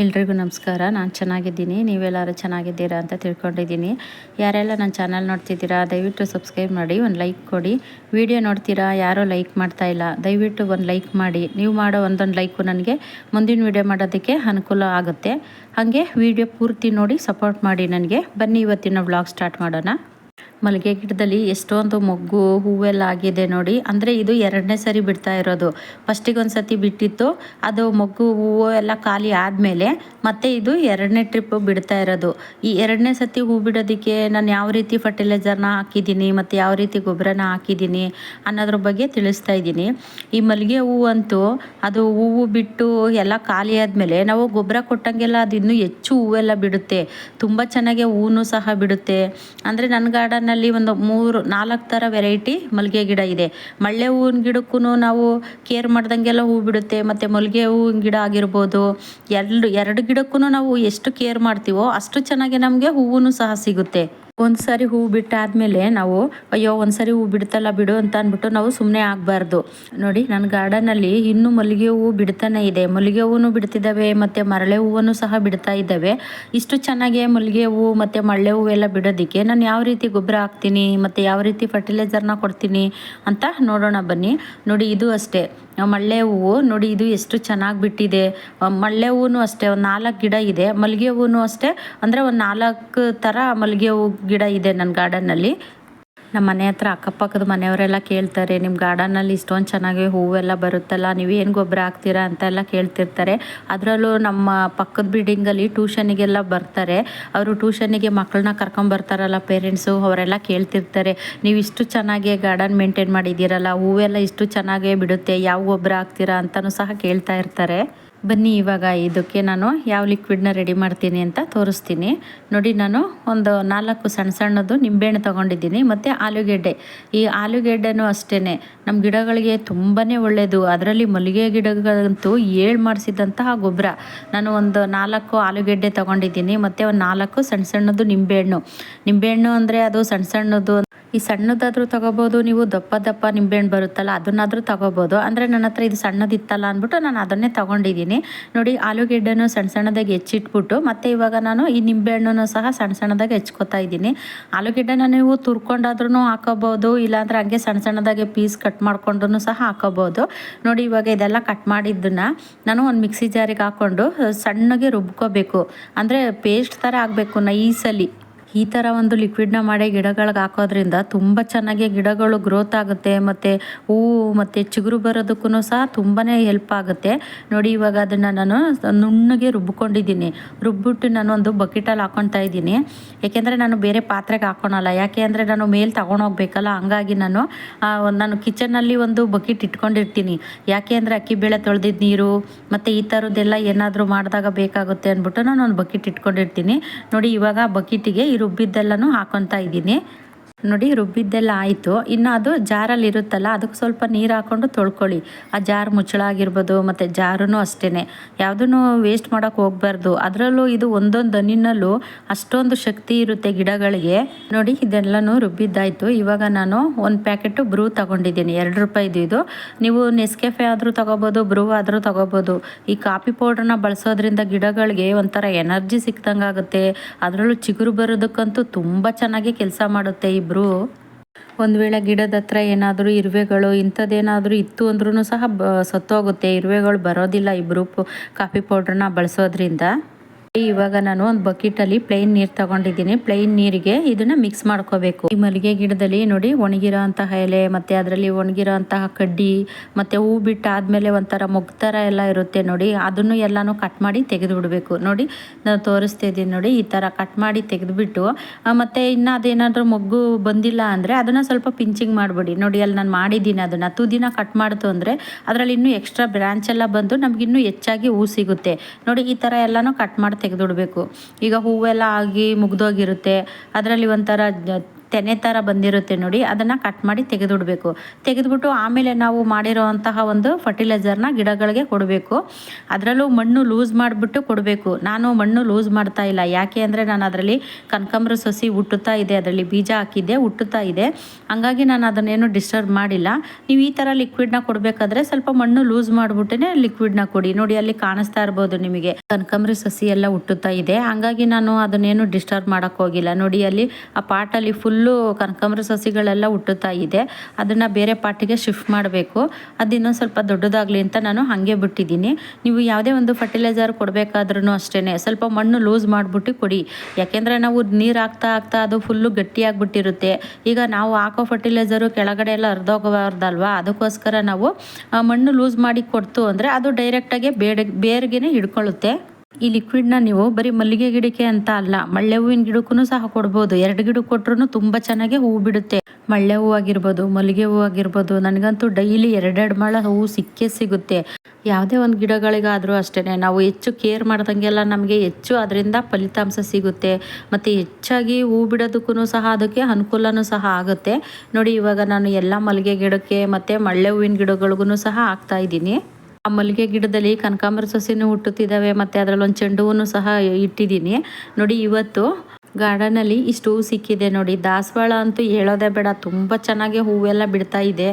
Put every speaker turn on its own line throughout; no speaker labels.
ಎಲ್ರಿಗೂ ನಮಸ್ಕಾರ. ನಾನು ಚೆನ್ನಾಗಿದ್ದೀನಿ. ನೀವೆಲ್ಲರೂ ಚೆನ್ನಾಗಿದ್ದೀರಾ ಅಂತ ತಿಳ್ಕೊಂಡಿದ್ದೀನಿ. ಯಾರೆಲ್ಲ ನನ್ನ ಚಾನಲ್ ನೋಡ್ತಿದ್ದೀರಾ, ದಯವಿಟ್ಟು ಸಬ್ಸ್ಕ್ರೈಬ್ ಮಾಡಿ, ಒಂದು ಲೈಕ್ ಕೊಡಿ. ವಿಡಿಯೋ ನೋಡ್ತೀರಾ, ಯಾರೋ ಲೈಕ್ ಮಾಡ್ತಾ ಇಲ್ಲ, ದಯವಿಟ್ಟು ಒಂದು ಲೈಕ್ ಮಾಡಿ. ನೀವು ಮಾಡೋ ಒಂದೊಂದು ಲೈಕು ನನಗೆ ಮುಂದಿನ ವಿಡಿಯೋ ಮಾಡೋದಕ್ಕೆ ಅನುಕೂಲ ಆಗುತ್ತೆ. ಹಾಗೆ ವಿಡಿಯೋ ಪೂರ್ತಿ ನೋಡಿ ಸಪೋರ್ಟ್ ಮಾಡಿ ನನಗೆ. ಬನ್ನಿ ಇವತ್ತಿನ ವ್ಲಾಗ್ ಸ್ಟಾರ್ಟ್ ಮಾಡೋಣ. ಮಲ್ಲಿಗೆ ಗಿಡದಲ್ಲಿ ಎಷ್ಟೊಂದು ಮೊಗ್ಗು, ಹೂವೆಲ್ಲ ಆಗಿದೆ ನೋಡಿ. ಅಂದರೆ ಇದು ಎರಡನೇ ಸರಿ ಬಿಡ್ತಾ ಇರೋದು. ಫಸ್ಟಿಗೆ ಒಂದು ಸತಿ ಬಿಟ್ಟಿತ್ತು. ಅದು ಮೊಗ್ಗು, ಹೂವು ಎಲ್ಲ ಖಾಲಿ ಆದಮೇಲೆ ಮತ್ತೆ ಇದು ಎರಡನೇ ಟ್ರಿಪ್ ಬಿಡ್ತಾ ಇರೋದು. ಈ ಎರಡನೇ ಸತಿ ಹೂ ಬಿಡೋದಕ್ಕೆ ನಾನು ಯಾವ ರೀತಿ ಫರ್ಟಿಲೈಸರ್ನ ಹಾಕಿದ್ದೀನಿ, ಮತ್ತು ಯಾವ ರೀತಿ ಗೊಬ್ಬರನ ಹಾಕಿದ್ದೀನಿ ಅನ್ನೋದ್ರ ಬಗ್ಗೆ ತಿಳಿಸ್ತಾ ಇದ್ದೀನಿ. ಈ ಮಲ್ಲಿಗೆ ಹೂವು ಅಂತೂ ಅದು ಹೂವು ಬಿಟ್ಟು ಎಲ್ಲ ಖಾಲಿ ಆದಮೇಲೆ ನಾವು ಗೊಬ್ಬರ ಕೊಟ್ಟಂಗೆಲ್ಲ ಅದು ಇನ್ನೂ ಹೆಚ್ಚು ಹೂವೆಲ್ಲ ಬಿಡುತ್ತೆ. ತುಂಬ ಚೆನ್ನಾಗಿ ಹೂವು ಸಹ ಬಿಡುತ್ತೆ. ಅಂದರೆ ನನ್ನ ಗಾರ್ಡನ್ನಲ್ಲಿ ಒಂದು ಮೂರು, ನಾಲ್ಕು ಥರ ವೆರೈಟಿ ಮಲ್ಲಿಗೆ ಗಿಡ ಇದೆ. ಮಳ್ಳೆ ಹೂವಿನ ಗಿಡಕ್ಕೂ ನಾವು ಕೇರ್ ಮಾಡ್ದಂಗೆಲ್ಲ ಹೂ ಬಿಡುತ್ತೆ, ಮತ್ತು ಮಲ್ಲಿಗೆ ಹೂವಿನ ಗಿಡ ಆಗಿರ್ಬೋದು. ಎರಡು ಎರಡು ಗಿಡಕ್ಕೂ ನಾವು ಎಷ್ಟು ಕೇರ್ ಮಾಡ್ತೀವೋ ಅಷ್ಟು ಚೆನ್ನಾಗಿ ನಮಗೆ ಹೂವು ಸಹ ಸಿಗುತ್ತೆ. ಒಂದು ಸಾರಿ ಹೂ ಬಿಟ್ಟಾದ್ಮೇಲೆ ನಾವು, ಅಯ್ಯೋ, ಒಂದ್ಸರಿ ಸಾರಿ ಹೂ ಬಿಡ್ತಲ್ಲ ಬಿಡು ಅಂತ ಅಂದ್ಬಿಟ್ಟು ನಾವು ಸುಮ್ಮನೆ ಆಗಬಾರ್ದು. ನೋಡಿ ನನ್ನ ಗಾರ್ಡನಲ್ಲಿ ಇನ್ನೂ ಮಲ್ಲಿಗೆ ಹೂವು ಬಿಡ್ತಾನೆ ಇದೆ. ಮಲ್ಲಿಗೆ ಹೂವು ಬಿಡ್ತಿದ್ದಾವೆ ಮತ್ತು ಮರಳೆ ಹೂವನ್ನು ಸಹ ಬಿಡ್ತಾ ಇದ್ದಾವೆ. ಇಷ್ಟು ಚೆನ್ನಾಗಿ ಮಲ್ಲಿಗೆ ಹೂವು ಮತ್ತು ಮಳ್ಳೆ ಹೂವು ಎಲ್ಲ ಬಿಡೋದಕ್ಕೆ ನಾನು ಯಾವ ರೀತಿ ಗೊಬ್ಬರ ಹಾಕ್ತೀನಿ, ಮತ್ತು ಯಾವ ರೀತಿ ಫರ್ಟಿಲೈಸರ್ನ ಕೊಡ್ತೀನಿ ಅಂತ ನೋಡೋಣ ಬನ್ನಿ. ನೋಡಿ, ಇದು ಅಷ್ಟೇ. ಮಳ್ಳೆ ಹೂವು, ನೋಡಿ ಇದು ಎಷ್ಟು ಚೆನ್ನಾಗಿ ಬಿಟ್ಟಿದೆ. ಮಳ್ಳೆ ಹೂವು ಅಷ್ಟೇ, ಒಂದು ನಾಲ್ಕು ಗಿಡ ಇದೆ. ಮಲ್ಲಿಗೆ ಹೂವು ಅಷ್ಟೇ, ಅಂದರೆ ಒಂದು ನಾಲ್ಕು ಥರ ಮಲ್ಲಿಗೆ ಹೂ ಗಿಡ ಇದೆ ನನ್ನ ಗಾರ್ಡನ್ನಲ್ಲಿ ನಮ್ಮ ಮನೆ ಹತ್ರ ಅಕ್ಕಪಕ್ಕದ ಮನೆಯವರೆಲ್ಲ ಕೇಳ್ತಾರೆ ನಿಮ್ಮ ಗಾರ್ಡನಲ್ಲಿ ಇಷ್ಟೊಂದು ಚೆನ್ನಾಗಿ ಹೂವೆಲ್ಲ ಬರುತ್ತಲ್ಲ, ನೀವು ಏನು ಗೊಬ್ಬರ ಹಾಕ್ತೀರಾ? ಅಂತೆಲ್ಲ ಕೇಳ್ತಿರ್ತಾರೆ. ಅದರಲ್ಲೂ ನಮ್ಮ ಪಕ್ಕದ ಬಿಲ್ಡಿಂಗಲ್ಲಿ ಟ್ಯೂಷನಿಗೆಲ್ಲ ಬರ್ತಾರೆ. ಅವರು ಟ್ಯೂಷನಿಗೆ ಮಕ್ಕಳನ್ನ ಕರ್ಕೊಂಬರ್ತಾರಲ್ಲ ಪೇರೆಂಟ್ಸು ಅವರೆಲ್ಲ ಕೇಳ್ತಿರ್ತಾರೆ, ನೀವು ಇಷ್ಟು ಚೆನ್ನಾಗಿ ಗಾರ್ಡನ್ ಮೇಂಟೈನ್ ಮಾಡಿದ್ದೀರಲ್ಲ, ಹೂವೆಲ್ಲ ಇಷ್ಟು ಚೆನ್ನಾಗೇ ಬಿಡುತ್ತೆ, ಯಾವ ಗೊಬ್ಬರ ಹಾಕ್ತೀರಾ? ಅಂತಲೂ ಸಹ ಕೇಳ್ತಾ ಇರ್ತಾರೆ. ಬನ್ನಿ, ಇವಾಗ ಇದಕ್ಕೆ ನಾನು ಯಾವ ಲಿಕ್ವಿಡ್ನ ರೆಡಿ ಮಾಡ್ತೀನಿ ಅಂತ ತೋರಿಸ್ತೀನಿ. ನೋಡಿ, ನಾನು ಒಂದು ನಾಲ್ಕು ಸಣ್ಣ ಸಣ್ಣದು ನಿಂಬೆಹಣ್ಣು ತೊಗೊಂಡಿದ್ದೀನಿ. ಮತ್ತು ಆಲೂಗೆಡ್ಡೆ. ಈ ಆಲೂಗೆಡ್ಡೆನೂ ಅಷ್ಟೇ ನಮ್ಮ ಗಿಡಗಳಿಗೆ ತುಂಬಾ ಒಳ್ಳೆಯದು ಅದರಲ್ಲಿ ಮಲ್ಲಿಗೆ ಗಿಡಗಳಂತೂ ಏಳು ಮಾಡಿಸಿದಂತಹ ಗೊಬ್ಬರ ನಾನು ಒಂದು ನಾಲ್ಕು ಆಲೂಗೆಡ್ಡೆ ತೊಗೊಂಡಿದ್ದೀನಿ. ಮತ್ತು ಒಂದು ನಾಲ್ಕು ಸಣ್ಣ ಸಣ್ಣದು ನಿಂಬೆಹಣ್ಣು. ನಿಂಬೆಹಣ್ಣು ಅಂದರೆ ಅದು ಸಣ್ಣ ಸಣ್ಣದು ಈ ಸಣ್ಣದಾದರೂ ತೊಗೋಬೋದು. ನೀವು ದಪ್ಪ ದಪ್ಪ ನಿಂಬೆಹಣ್ಣು ಬರುತ್ತಲ್ಲ, ಅದನ್ನಾದರೂ ತೊಗೋಬೋದು. ಅಂದರೆ ನನ್ನ ಹತ್ರ ಇದು ಸಣ್ಣದಿತ್ತಲ್ಲ ಅಂದ್ಬಿಟ್ಟು ನಾನು ಅದನ್ನೇ ತೊಗೊಂಡಿದ್ದೀನಿ. ನೋಡಿ, ಆಲೂಗೆಡ್ಡೆನೂ ಸಣ್ಣ ಸಣ್ಣದಾಗಿ ಹೆಚ್ಚಿಟ್ಬಿಟ್ಟು, ಮತ್ತು ಇವಾಗ ನಾನು ಈ ನಿಂಬೆಹಣ್ಣನ್ನು ಸಹ ಸಣ್ಣ ಸಣ್ಣದಾಗಿ ಹೆಚ್ಕೋತಾ ಇದ್ದೀನಿ. ಆಲೂಗೆಡ್ಡೆನ ನೀವು ತುರ್ಕೊಂಡಾದ್ರೂ ಹಾಕೋಬೋದು, ಇಲ್ಲಾಂದ್ರೆ ಹಂಗೆ ಸಣ್ಣ ಸಣ್ಣದಾಗಿ ಪೀಸ್ ಕಟ್ ಮಾಡ್ಕೊಂಡು ಸಹ ಹಾಕೋಬೋದು. ನೋಡಿ, ಇವಾಗ ಇದೆಲ್ಲ ಕಟ್ ಮಾಡಿದ್ದನ್ನು ನಾನು ಒಂದು ಮಿಕ್ಸಿ ಜಾರಿಗೆ ಹಾಕ್ಕೊಂಡು ಸಣ್ಣಗೆ ರುಬ್ಕೋಬೇಕು. ಅಂದರೆ ಪೇಸ್ಟ್ ಥರ ಆಗಬೇಕು ನೈಸಲ್ಲಿ ಈ ಥರ ಒಂದು ಲಿಕ್ವಿಡ್ನ ಮಾಡಿ ಗಿಡಗಳಿಗೆ ಹಾಕೋದ್ರಿಂದ ತುಂಬ ಚೆನ್ನಾಗಿ ಗಿಡಗಳು ಗ್ರೋತ್ ಆಗುತ್ತೆ, ಮತ್ತು ಹೂವು ಮತ್ತು ಚಿಗುರು ಬರೋದಕ್ಕೂ ಸಹ ತುಂಬಾ ಹೆಲ್ಪ್ ಆಗುತ್ತೆ. ನೋಡಿ ಇವಾಗ ಅದನ್ನು ನಾನು ನುಣ್ಣಗೆ ರುಬ್ಬಿಕೊಂಡಿದ್ದೀನಿ ರುಬ್ಬಿಟ್ಟು ನಾನು ಒಂದು ಬಕೆಟಲ್ಲಿ ಹಾಕೊತಾ ಇದ್ದೀನಿ. ಏಕೆಂದರೆ ನಾನು ಬೇರೆ ಪಾತ್ರೆಗೆ ಹಾಕೋಣಲ್ಲ ಯಾಕೆ ಅಂದರೆ ನಾನು ಮೇಲೆ ತಗೊಂಡೋಗ್ಬೇಕಲ್ಲ ಹಂಗಾಗಿ ನಾನು ನಾನು ಕಿಚನಲ್ಲಿ ಒಂದು ಬಕೆಟ್ ಇಟ್ಕೊಂಡಿರ್ತೀನಿ. ಯಾಕೆ ಅಂದರೆ ಅಕ್ಕಿ ಬೇಳೆ ತೊಳೆದಿದ್ದ ನೀರು, ಮತ್ತು ಈ ಥರದ್ದೆಲ್ಲ ಏನಾದರೂ ಮಾಡಿದಾಗ ಬೇಕಾಗುತ್ತೆ ಅಂದ್ಬಿಟ್ಟು ನಾನು ಒಂದು ಬಕೆಟ್ ಇಟ್ಕೊಂಡಿರ್ತೀನಿ. ನೋಡಿ ಇವಾಗ ಬಕೆಟಿಗೆ ರುಬ್ಬಿದ್ದೆಲ್ಲನೂ ಹಾಕೊತಾ ಇದ್ದೀನಿ. ನೋಡಿ ರುಬ್ಬಿದ್ದೆಲ್ಲ ಆಯಿತು. ಇನ್ನು ಅದು ಜಾರಲ್ಲಿ ಇರುತ್ತಲ್ಲ, ಅದಕ್ಕೆ ಸ್ವಲ್ಪ ನೀರು ಹಾಕ್ಕೊಂಡು ತೊಳ್ಕೊಳ್ಳಿ. ಆ ಜಾರ್ ಮುಚ್ಚಳ ಆಗಿರ್ಬೋದು ಮತ್ತು ಜಾರೂ ಅಷ್ಟೇ ಯಾವುದೂ ವೇಸ್ಟ್ ಮಾಡೋಕೆ ಹೋಗ್ಬಾರ್ದು. ಅದರಲ್ಲೂ ಇದು ಒಂದೊಂದು ಹಣ್ಣಿನಲ್ಲೂ ಅಷ್ಟೊಂದು ಶಕ್ತಿ ಇರುತ್ತೆ ಗಿಡಗಳಿಗೆ. ನೋಡಿ, ಇದೆಲ್ಲನೂ ರುಬ್ಬಿದ್ದಾಯಿತು. ಇವಾಗ ನಾನು ಒಂದು ಪ್ಯಾಕೆಟು ಬ್ರೂ ತಗೊಂಡಿದ್ದೀನಿ. ಎರಡು ರೂಪಾಯಿದು ಇದು. ನೀವು ನೆಸ್ಕೆಫೆ ಆದರೂ ತಗೋಬೋದು, ಬ್ರೂ ಆದರೂ ತಗೋಬೋದು. ಈ ಕಾಫಿ ಪೌಡ್ರನ್ನ ಬಳಸೋದ್ರಿಂದ ಗಿಡಗಳಿಗೆ ಒಂಥರ ಎನರ್ಜಿ ಸಿಕ್ದಂಗೆ ಆಗುತ್ತೆ ಅದರಲ್ಲೂ ಚಿಗುರು ಬರೋದಕ್ಕಂತೂ ತುಂಬ ಚೆನ್ನಾಗಿ ಕೆಲಸ ಮಾಡುತ್ತೆ ಈ ಬ್ರೂ ಒಂದು ವೇಳೆ ಗಿಡದ ಹತ್ರ ಏನಾದರೂ ಇರುವೆಗಳು ಇಂಥದ್ದೇನಾದರೂ ಇತ್ತು ಅಂದ್ರೂ ಸಹ ಬ ಸತ್ತೋಗುತ್ತೆ. ಇರುವೆಗಳು ಬರೋದಿಲ್ಲ ಈ ಕಾಫಿ ಪೌಡ್ರನ್ನ ಬಳಸೋದ್ರಿಂದ. ಇವಾಗ ನಾನು ಒಂದು ಬಕೆಟಲ್ಲಿ ಪ್ಲೈನ್ ನೀರು ತಗೊಂಡಿದ್ದೀನಿ. ಪ್ಲೈನ್ ನೀರಿಗೆ ಇದನ್ನ ಮಿಕ್ಸ್ ಮಾಡ್ಕೋಬೇಕು. ಈ ಮಲ್ಲಿಗೆ ಗಿಡದಲ್ಲಿ ನೋಡಿ ಒಣಗಿರೋ ಅಂತಹ ಎಲೆ, ಮತ್ತೆ ಅದರಲ್ಲಿ ಒಣಗಿರೋ ಕಡ್ಡಿ, ಮತ್ತೆ ಹೂ ಬಿಟ್ಟು ಆದ್ಮೇಲೆ ಒಂಥರ ಮೊಗ್ತರ ಎಲ್ಲ ಇರುತ್ತೆ ನೋಡಿ. ಅದನ್ನು ಎಲ್ಲಾನು ಕಟ್ ಮಾಡಿ ತೆಗೆದು ಬಿಡಬೇಕು ನೋಡಿ, ನಾನು ತೋರಿಸ್ತಾ ಇದ್ದೀನಿ ನೋಡಿ, ಈ ತರ ಕಟ್ ಮಾಡಿ ತೆಗೆದುಬಿಟ್ಟು ಮತ್ತೆ ಇನ್ನ ಅದೇನಾದ್ರೂ ಮೊಗ್ಗು ಬಂದಿಲ್ಲ ಅಂದ್ರೆ ಅದನ್ನ ಸ್ವಲ್ಪ ಪಿಂಚಿಂಗ್ ಮಾಡ್ಬಿಡಿ. ನೋಡಿ, ಅಲ್ಲಿ ನಾನು ಮಾಡಿದ್ದೀನಿ ಅದನ್ನ. ತುದಿನ ಕಟ್ ಮಾಡ್ತು ಅಂದ್ರೆ ಅದರಲ್ಲಿ ಇನ್ನೂ ಎಕ್ಸ್ಟ್ರಾ ಬ್ರಾಂಚ್ ಎಲ್ಲ ಬಂದು ನಮ್ಗೆ ಇನ್ನೂ ಹೆಚ್ಚಾಗಿ ಹೂ ಸಿಗುತ್ತೆ. ನೋಡಿ, ಈ ತರ ಎಲ್ಲಾನು ಕಟ್ ಮಾಡಿ ತೆಗೆದುಬಿಡ್ಬೇಕು. ಈಗ ಹೂವೆಲ್ಲ ಆಗಿ ಮುಗ್ದೋಗಿರುತ್ತೆ. ಅದರಲ್ಲಿ ಒಂಥರ ತೆನೆ ಥರ ಬಂದಿರುತ್ತೆ ನೋಡಿ, ಅದನ್ನು ಕಟ್ ಮಾಡಿ ತೆಗೆದುಬಿಡಬೇಕು ತೆಗೆದುಬಿಟ್ಟು ಆಮೇಲೆ ನಾವು ಮಾಡಿರೋವಂತಹ ಒಂದು ಫರ್ಟಿಲೈಸರ್ನ ಗಿಡಗಳಿಗೆ ಕೊಡಬೇಕು. ಅದರಲ್ಲೂ ಮಣ್ಣು ಲೂಸ್ ಮಾಡಿಬಿಟ್ಟು ಕೊಡಬೇಕು. ನಾನು ಮಣ್ಣು ಲೂಸ್ ಮಾಡ್ತಾ ಇಲ್ಲ. ಯಾಕೆ ಅಂದರೆ ನಾನು ಅದರಲ್ಲಿ ಕನಕಾಂಬ್ರ ಸಸಿ ಹುಟ್ಟುತ್ತಾ ಇದೆ, ಅದರಲ್ಲಿ ಬೀಜ ಹಾಕಿದ್ದೆ, ಹುಟ್ಟುತ್ತಾ ಇದೆ. ಹಂಗಾಗಿ ನಾನು ಅದನ್ನೇನು ಡಿಸ್ಟರ್ಬ್ ಮಾಡಿಲ್ಲ. ನೀವು ಈ ಥರ ಲಿಕ್ವಿಡ್ನ ಕೊಡಬೇಕಾದ್ರೆ ಸ್ವಲ್ಪ ಮಣ್ಣು ಲೂಸ್ ಮಾಡಿಬಿಟ್ಟೇ ಲಿಕ್ವಿಡ್ನ ಕೊಡಿ. ನೋಡಿ, ಅಲ್ಲಿ ಕಾಣಿಸ್ತಾ ಇರ್ಬೋದು ನಿಮಗೆ. ಕನಕಾಂಬ್ರಿ ಸಸಿ ಎಲ್ಲ ಹುಟ್ಟುತ್ತಾ ಇದೆ. ಹಂಗಾಗಿ ನಾನು ಅದನ್ನೇನು ಡಿಸ್ಟರ್ಬ್ ಮಾಡೋಕ್ಕೋಗಿಲ್ಲ ನೋಡಿ, ಅಲ್ಲಿ ಆ ಪಾಟಲ್ಲಿ ಫುಲ್ಲು ಕನಕಾಂಬ್ರ ಸಸಿಗಳೆಲ್ಲ ಹುಟ್ಟುತ್ತಾ ಇದೆ. ಅದನ್ನು ಬೇರೆ ಪಾಟಿಗೆ ಶಿಫ್ಟ್ ಮಾಡಬೇಕು. ಅದು ಇನ್ನೊಂದು ಸ್ವಲ್ಪ ದೊಡ್ಡದಾಗಲಿ ಅಂತ ನಾನು ಹಾಗೆ ಬಿಟ್ಟಿದ್ದೀನಿ. ನೀವು ಯಾವುದೇ ಒಂದು ಫರ್ಟಿಲೈಸರ್ ಕೊಡಬೇಕಾದ್ರೂ ಅಷ್ಟೇ ಸ್ವಲ್ಪ ಮಣ್ಣು ಲೂಸ್ ಮಾಡಿಬಿಟ್ಟು ಕೊಡಿ. ಯಾಕೆಂದರೆ ನಾವು ನೀರು ಹಾಕ್ತಾ ಹಾಕ್ತಾ ಅದು ಫುಲ್ಲು ಗಟ್ಟಿಯಾಗಿಬಿಟ್ಟಿರುತ್ತೆ. ಈಗ ನಾವು ಹಾಕೋ ಫರ್ಟಿಲೈಸರು ಕೆಳಗಡೆ ಎಲ್ಲ ಹರಿದೋಗಬಾರ್ದಲ್ವಾ? ಅದಕ್ಕೋಸ್ಕರ ನಾವು ಮಣ್ಣು ಲೂಸ್ ಮಾಡಿ ಕೊಡ್ತು ಅಂದರೆ ಅದು ಡೈರೆಕ್ಟಾಗಿ ಬೇಡ ಬೇರ್ಗೆ ಹಿಡ್ಕೊಳ್ಳುತ್ತೆ. ಈ ಲಿಕ್ವಿಡ್ನ ನೀವು ಬರೀ ಮಲ್ಲಿಗೆ ಗಿಡಕ್ಕೆ ಅಂತ ಅಲ್ಲ, ಮಳ್ಳೆ ಹೂವಿನ ಗಿಡಕ್ಕೂ ಸಹ ಕೊಡ್ಬೋದು. ಎರಡು ಗಿಡ ಕೊಟ್ರು ತುಂಬ ಚೆನ್ನಾಗಿ ಹೂ ಬಿಡುತ್ತೆ. ಮಳ್ಳೆ ಹೂ ಆಗಿರ್ಬೋದು, ಮಲ್ಲಿಗೆ ಹೂ ಆಗಿರ್ಬೋದು, ನನಗಂತೂ ಡೈಲಿ ಎರಡೆರಡು ಮಳ ಹೂವು ಸಿಕ್ಕೇ ಸಿಗುತ್ತೆ. ಯಾವುದೇ ಒಂದು ಗಿಡಗಳಿಗಾದರೂ ಅಷ್ಟೇ ನಾವು ಹೆಚ್ಚು ಕೇರ್ ಮಾಡ್ದಂಗೆಲ್ಲ ನಮಗೆ ಹೆಚ್ಚು ಅದರಿಂದ ಫಲಿತಾಂಶ ಸಿಗುತ್ತೆ. ಮತ್ತು ಹೆಚ್ಚಾಗಿ ಹೂ ಬಿಡೋದಕ್ಕೂ ಸಹ ಅದಕ್ಕೆ ಅನುಕೂಲನೂ ಸಹ ಆಗುತ್ತೆ. ನೋಡಿ, ಇವಾಗ ನಾನು ಎಲ್ಲ ಮಲ್ಲಿಗೆ ಗಿಡಕ್ಕೆ ಮತ್ತು ಮಳ್ಳೆ ಹೂವಿನ ಗಿಡಗಳಿಗೂ ಸಹ ಹಾಕ್ತಾ ಇದ್ದೀನಿ. ಆ ಮಲ್ಲಿಗೆ ಗಿಡದಲ್ಲಿ ಕನಕಾಂಬರ ಸಸಿನೂ ಹುಟ್ಟುತ್ತಿದ್ದಾವೆ ಮತ್ತು ಅದರಲ್ಲೊಂದು ಚೆಂಡು ಹೂವನ್ನು ಸಹ ಇಟ್ಟಿದ್ದೀನಿ. ನೋಡಿ ಇವತ್ತು ಗಾರ್ಡನಲ್ಲಿ ಇಷ್ಟು ಹೂ ಸಿಕ್ಕಿದೆ ನೋಡಿ. ದಾಸವಾಳ ಅಂತೂ ಹೇಳೋದೇ ಬೇಡ. ತುಂಬ ಚೆನ್ನಾಗಿ ಹೂವೆಲ್ಲ ಬಿಡ್ತಾ ಇದೆ.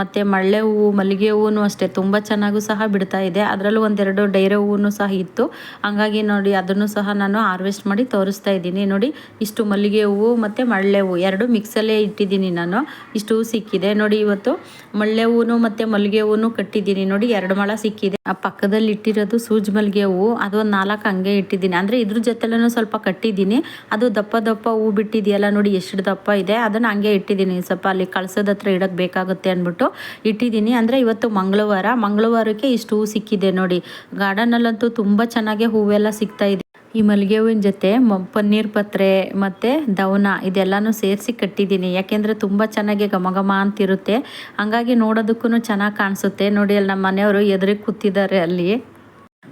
ಮತ್ತು ಮಳ್ಳೆ ಹೂವು ಮಲ್ಲಿಗೆ ಹೂವು ಅಷ್ಟೇ. ತುಂಬ ಚೆನ್ನಾಗೂ ಸಹ ಬಿಡ್ತಾ ಇದೆ. ಅದರಲ್ಲೂ ಒಂದೆರಡು ಡೈರೆ ಹೂವು ಸಹ ಇತ್ತು. ಹಂಗಾಗಿ ನೋಡಿ, ಅದನ್ನು ಸಹ ನಾನು ಹಾರ್ವೆಸ್ಟ್ ಮಾಡಿ ತೋರಿಸ್ತಾ ಇದ್ದೀನಿ. ನೋಡಿ, ಇಷ್ಟು ಮಲ್ಲಿಗೆ ಹೂವು ಮತ್ತು ಮಳ್ಳೆ ಹೂವು ಎರಡು ಮಿಕ್ಸಲ್ಲೇ ಇಟ್ಟಿದ್ದೀನಿ ನಾನು. ಇಷ್ಟು ಹೂ ಸಿಕ್ಕಿದೆ. ನೋಡಿ, ಇವತ್ತು ಮಳ್ಳೆ ಹೂವು ಮತ್ತು ಮಲ್ಲಿಗೆ ಹೂವು ಕಟ್ಟಿದ್ದೀನಿ. ನೋಡಿ, ಎರಡು ಮೊಳ ಸಿಕ್ಕಿದೆ. ಆ, ಪಕ್ಕದಲ್ಲಿ ಇಟ್ಟಿರೋದು ಸೂಜ್ ಮಲ್ಲಿಗೆ ಹೂವು ಅದು ಒಂದು ನಾಲ್ಕು ಹಂಗೆ ಇಟ್ಟಿದ್ದೀನಿ. ಅಂದರೆ ಇದ್ರ ಜೊತೆಲೂ ಸ್ವಲ್ಪ ಕಟ್ಟಿದ್ದೀನಿ. ಅದು ದಪ್ಪ ದಪ್ಪ ಹೂ ಬಿಟ್ಟಿದೆಯಲ್ಲ ನೋಡಿ ಎಷ್ಟು ದಪ್ಪ ಇದೆ. ಅದನ್ನು ಹಂಗೆ ಇಟ್ಟಿದ್ದೀನಿ. ಸ್ವಲ್ಪ ಅಲ್ಲಿ ಕಳ್ಸೋದ ಹತ್ರ ಇಡಕ್ಕೆ ಬೇಕಾಗುತ್ತೆ ಅಂದ್ಬಿಟ್ಟು ಇಟ್ಟಿದ್ದೀನಿ. ಅಂದರೆ ಇವತ್ತು ಮಂಗಳವಾರ. ಮಂಗಳವಾರಕ್ಕೆ ಇಷ್ಟು ಹೂ ಸಿಕ್ಕಿದೆ ನೋಡಿ. ಗಾರ್ಡನಲ್ಲಂತೂ ತುಂಬ ಚೆನ್ನಾಗಿ ಹೂವೆಲ್ಲ ಸಿಗ್ತಾ ಇದೆ. ಈ ಮಲ್ಲಿಗೆ ಹೂವಿನ ಜೊತೆ ಪನ್ನೀರ್ ಪತ್ರೆ ಮತ್ತು ದವನ ಇದೆಲ್ಲನೂ ಸೇರಿಸಿ ಕಟ್ಟಿದ್ದೀನಿ. ಯಾಕೆಂದರೆ ತುಂಬ ಚೆನ್ನಾಗಿ ಘಮ ಘಮ ಅಂತಿರುತ್ತೆ. ಹಂಗಾಗಿ ನೋಡೋದಕ್ಕೂ ಚೆನ್ನಾಗಿ ಕಾಣಿಸುತ್ತೆ. ನೋಡಿ ಅಲ್ಲಿ ನಮ್ಮ ಮನೆಯವರು ಎದುರಿಗೆ ಕೂತಿದ್ದಾರೆ ಅಲ್ಲಿ.